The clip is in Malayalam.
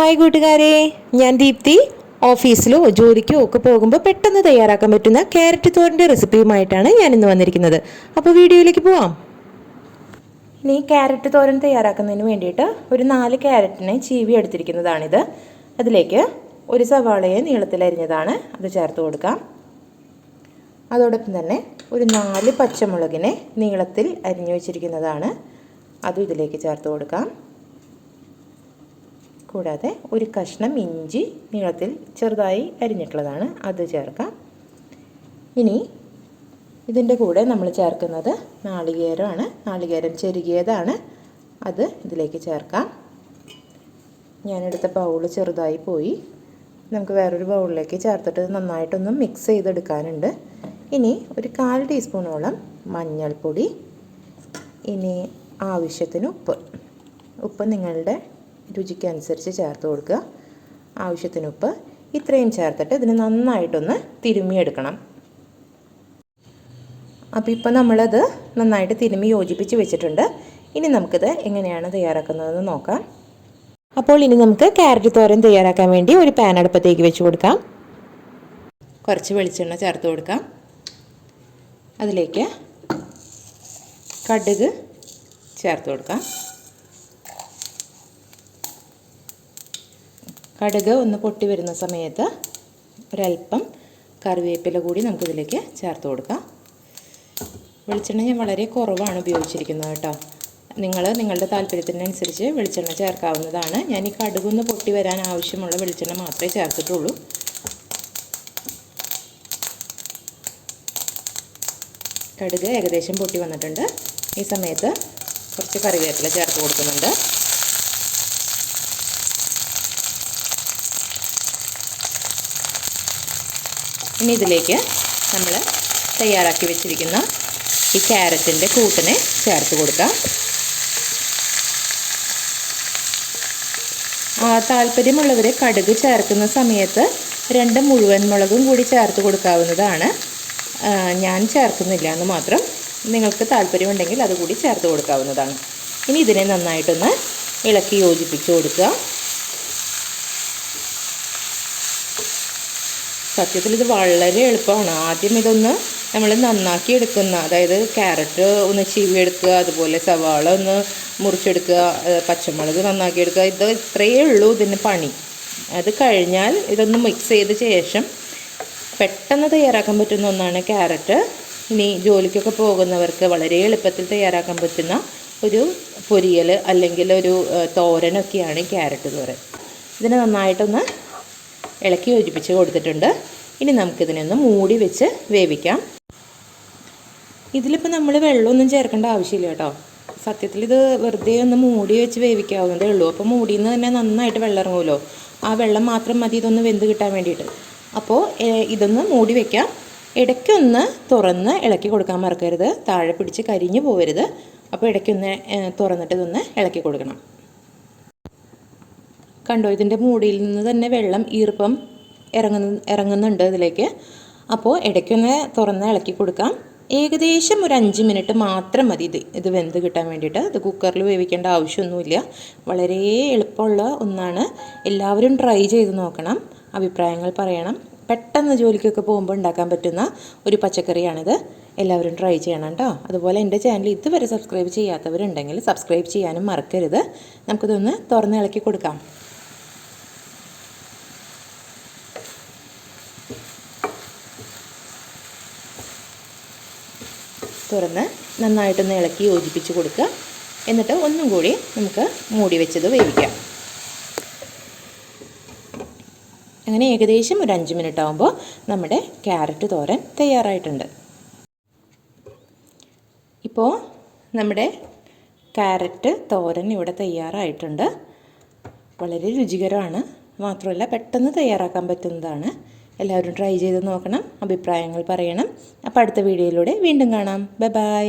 ഹായ് കൂട്ടുകാരെ ഞാൻ ദീപ്തി. ഓഫീസിലോ ജോലിക്കോ ഒക്കെ പോകുമ്പോൾ പെട്ടെന്ന് തയ്യാറാക്കാൻ പറ്റുന്ന ക്യാരറ്റ് തോരന്റെ റെസിപ്പിയുമായിട്ടാണ് ഞാൻ ഇന്ന് വന്നിരിക്കുന്നത്. അപ്പോൾ വീഡിയോയിലേക്ക് പോവാം. ഇനി ക്യാരറ്റ് തോരൻ തയ്യാറാക്കുന്നതിന് വേണ്ടിയിട്ട് ഒരു നാല് ക്യാരറ്റിനെ ചീവി എടുത്തിരിക്കുന്നതാണിത്. അതിലേക്ക് ഒരു സവാളയെ നീളത്തിലരിഞ്ഞതാണ് അത് ചേർത്ത് കൊടുക്കാം. അതോടൊപ്പം തന്നെ ഒരു നാല് പച്ചമുളകിനെ നീളത്തിൽ അരിഞ്ഞു വെച്ചിരിക്കുന്നതാണ്. അതും ഇതിലേക്ക് ചേർത്ത് കൊടുക്കാം. കൂടാതെ ഒരു കഷ്ണം ഇഞ്ചി നീളത്തിൽ ചെറുതായി അരിഞ്ഞിട്ടുള്ളതാണ്. അത് ചേർക്കാം. ഇനി ഇതിന്റെ കൂടെ നമ്മൾ ചേർക്കുന്നത് നാളികേരമാണ്. നാളികേരം ചെരുകിയതാണ്. അത് ഇതിലേക്ക് ചേർക്കാം. ഞാനെടുത്ത ബൗൾ ചെറുതായി പോയി. നമുക്ക് വേറൊരു ബൗളിലേക്ക് ചേർത്തിട്ട് നന്നായിട്ടൊന്ന് മിക്സ് ചെയ്തെടുക്കാനുണ്ട്. ഇനി ഒരു കാൽ ടീസ്പൂണോളം മഞ്ഞൾപ്പൊടി ഇനി ആവശ്യത്തിന് ഉപ്പ്. ഉപ്പ് നിങ്ങളുടെ രുചിക്കനുസരിച്ച് ചേർത്ത് കൊടുക്കുക. ആവശ്യത്തിന് ഉപ്പ് ഇത്രയും ചേർത്തിട്ട് ഇതിന് നന്നായിട്ടൊന്ന് തിരുമ്മിയെടുക്കണം. അപ്പോൾ ഇപ്പോൾ നമ്മളത് നന്നായിട്ട് തിരുമ്മി യോജിപ്പിച്ച് വെച്ചിട്ടുണ്ട്. ഇനി നമുക്കിത് എങ്ങനെയാണ് തയ്യാറാക്കുന്നതെന്ന് നോക്കാം. അപ്പോൾ ഇനി നമുക്ക് ക്യാരറ്റ് തോരൻ തയ്യാറാക്കാൻ വേണ്ടി ഒരു പാൻ അടുപ്പത്തേക്ക് വെച്ച് കൊടുക്കാം. കുറച്ച് വെളിച്ചെണ്ണ ചേർത്ത് കൊടുക്കാം. അതിലേക്ക് കടുക് ചേർത്ത് കൊടുക്കാം. കടുക് ഒന്ന് പൊട്ടി വരുന്ന സമയത്ത് ഒരല്പം കറിവേപ്പില കൂടി നമുക്കിതിലേക്ക് ചേർത്ത് കൊടുക്കാം. വെളിച്ചെണ്ണ ഞാൻ വളരെ കുറവാണ് ഉപയോഗിച്ചിരിക്കുന്നത് കേട്ടോ. നിങ്ങൾ നിങ്ങളുടെ താല്പര്യത്തിനനുസരിച്ച് വെളിച്ചെണ്ണ ചേർക്കാവുന്നതാണ്. ഞാൻ ഈ കടുകൊന്ന് പൊട്ടി വരാൻ ആവശ്യമുള്ള വെളിച്ചെണ്ണ മാത്രമേ ചേർത്തിട്ടുള്ളൂ. കടുക് ഏകദേശം പൊട്ടി വന്നിട്ടുണ്ട്. ഈ സമയത്ത് കുറച്ച് കറിവേപ്പില ചേർത്ത് കൊടുക്കുന്നുണ്ട്. ഇനി ഇതിലേക്ക് നമ്മൾ തയ്യാറാക്കി വെച്ചിരിക്കുന്ന ഈ ക്യാരറ്റിന്റെ കൂട്ടിനെ ചേർത്ത് കൊടുക്കാം. താല്പര്യമുള്ളവർ കടുക് ചേർക്കുന്ന സമയത്ത് രണ്ട് മുഴുവൻ മുളകും കൂടി ചേർത്ത് കൊടുക്കാവുന്നതാണ്. ഞാൻ ചേർക്കുന്നില്ല എന്ന് മാത്രം നിങ്ങൾക്ക് താല്പര്യമുണ്ടെങ്കിൽ അതുകൂടി ചേർത്ത് കൊടുക്കാവുന്നതാണ്. ഇനി ഇതിനെ നന്നായിട്ടൊന്ന് ഇളക്കി യോജിപ്പിച്ച് കൊടുക്കുക. സത്യത്തിൽ ഇത് വളരെ എളുപ്പമാണ്. ആദ്യം ഇതൊന്ന് നമ്മൾ നന്നാക്കി എടുക്കുന്ന അതായത് ക്യാരറ്റ് ഒന്ന് ചീവി എടുക്കുക അതുപോലെ സവാള ഒന്ന് മുറിച്ചെടുക്കുക പച്ചമുളക് നന്നാക്കി എടുക്കുക ഇത് ഇത്രയേ ഉള്ളൂ ഇതിന് പണി. അത് കഴിഞ്ഞാൽ ഇതൊന്ന് മിക്സ് ചെയ്ത ശേഷം പെട്ടെന്ന് തയ്യാറാക്കാൻ പറ്റുന്ന ഒന്നാണ് ക്യാരറ്റ്. ഇനി ജോലിക്കൊക്കെ പോകുന്നവർക്ക് വളരെ എളുപ്പത്തിൽ തയ്യാറാക്കാൻ പറ്റുന്ന ഒരു പൊരിയൽ അല്ലെങ്കിൽ ഒരു തോരനൊക്കെയാണ് ക്യാരറ്റ് തോരൻ ഇതിനെ നന്നായിട്ടൊന്ന് ഇളക്കി യോജിപ്പിച്ച് കൊടുത്തിട്ടുണ്ട്. ഇനി നമുക്കിതിനൊന്ന് മൂടി വെച്ച് വേവിക്കാം. ഇതിലിപ്പോൾ നമ്മൾ വെള്ളമൊന്നും ചേർക്കേണ്ട ആവശ്യമില്ല കേട്ടോ. സത്യത്തിൽ ഇത് വെറുതെ ഒന്ന് മൂടി വെച്ച് വേവിക്കാവുന്നതേ ഉള്ളൂ. അപ്പോൾ മൂടിയിൽ നിന്ന് തന്നെ നന്നായിട്ട് വെള്ളം ഇറങ്ങുമല്ലോ ആ വെള്ളം മാത്രം മതി ഇതൊന്ന് വെന്ത് കിട്ടാൻ വേണ്ടിയിട്ട്. അപ്പോൾ ഇതൊന്ന് മൂടി വെക്കാം. ഇടയ്ക്കൊന്ന് തുറന്ന് ഇളക്കി കൊടുക്കാൻ മറക്കരുത്. താഴെ പിടിച്ച് കരിഞ്ഞു പോകരുത് അപ്പോൾ ഇടയ്ക്കൊന്ന് തുറന്നിട്ട് ഇതൊന്ന് ഇളക്കി കൊടുക്കണം. കണ്ടോ? ഇതിന്റെ മൂടിയിൽ നിന്ന് തന്നെ വെള്ളം ഈർപ്പം ഇറങ്ങുന്ന ഇറങ്ങുന്നുണ്ട് ഇതിലേക്ക്. അപ്പോൾ ഇടയ്ക്കൊന്ന് തുറന്ന് ഇളക്കി കൊടുക്കാം. ഏകദേശം ഒരു അഞ്ച് മിനിറ്റ് മാത്രം മതി ഇത് ഇത് വെന്ത് കിട്ടാൻ വേണ്ടിയിട്ട്. ഇത് കുക്കറിൽ വേവിക്കേണ്ട ആവശ്യമൊന്നുമില്ല. വളരെ എളുപ്പമുള്ള ഒന്നാണ്. എല്ലാവരും ട്രൈ ചെയ്ത് നോക്കണം. അഭിപ്രായങ്ങൾ പറയണം. പെട്ടെന്ന് ജോലിക്കൊക്കെ പോകുമ്പോൾ ഉണ്ടാക്കാൻ പറ്റുന്ന ഒരു പച്ചക്കറിയാണിത്. എല്ലാവരും ട്രൈ ചെയ്യണം കേട്ടോ. അതുപോലെ എന്റെ ചാനൽ ഇതുവരെ സബ്സ്ക്രൈബ് ചെയ്യാത്തവരുണ്ടെങ്കിൽ സബ്സ്ക്രൈബ് ചെയ്യാനും മറക്കരുത്. നമുക്കിതൊന്ന് തുറന്ന് ഇളക്കി കൊടുക്കാം. തുറന്ന് നന്നായിട്ടൊന്ന് ഇളക്കി യോജിപ്പിച്ച് കൊടുക്കുക. എന്നിട്ട് ഒന്നും കൂടി നമുക്ക് മൂടി വെച്ചത് വേവിക്കാം. അങ്ങനെ ഏകദേശം ഒരു അഞ്ച് മിനിറ്റ് ആകുമ്പോൾ നമ്മുടെ ക്യാരറ്റ് തോരൻ തയ്യാറായിട്ടുണ്ട്. ഇപ്പോൾ നമ്മുടെ ക്യാരറ്റ് തോരൻ ഇവിടെ തയ്യാറായിട്ടുണ്ട്. വളരെ രുചികരമാണ്. മാത്രമല്ല പെട്ടെന്ന് തയ്യാറാക്കാൻ പറ്റുന്നതാണ്. എല്ലാവരും ട്രൈ ചെയ്ത് നോക്കണം അഭിപ്രായങ്ങൾ പറയണം. അപ്പോൾ അടുത്ത വീഡിയോയിലൂടെ വീണ്ടും കാണാം. ബൈ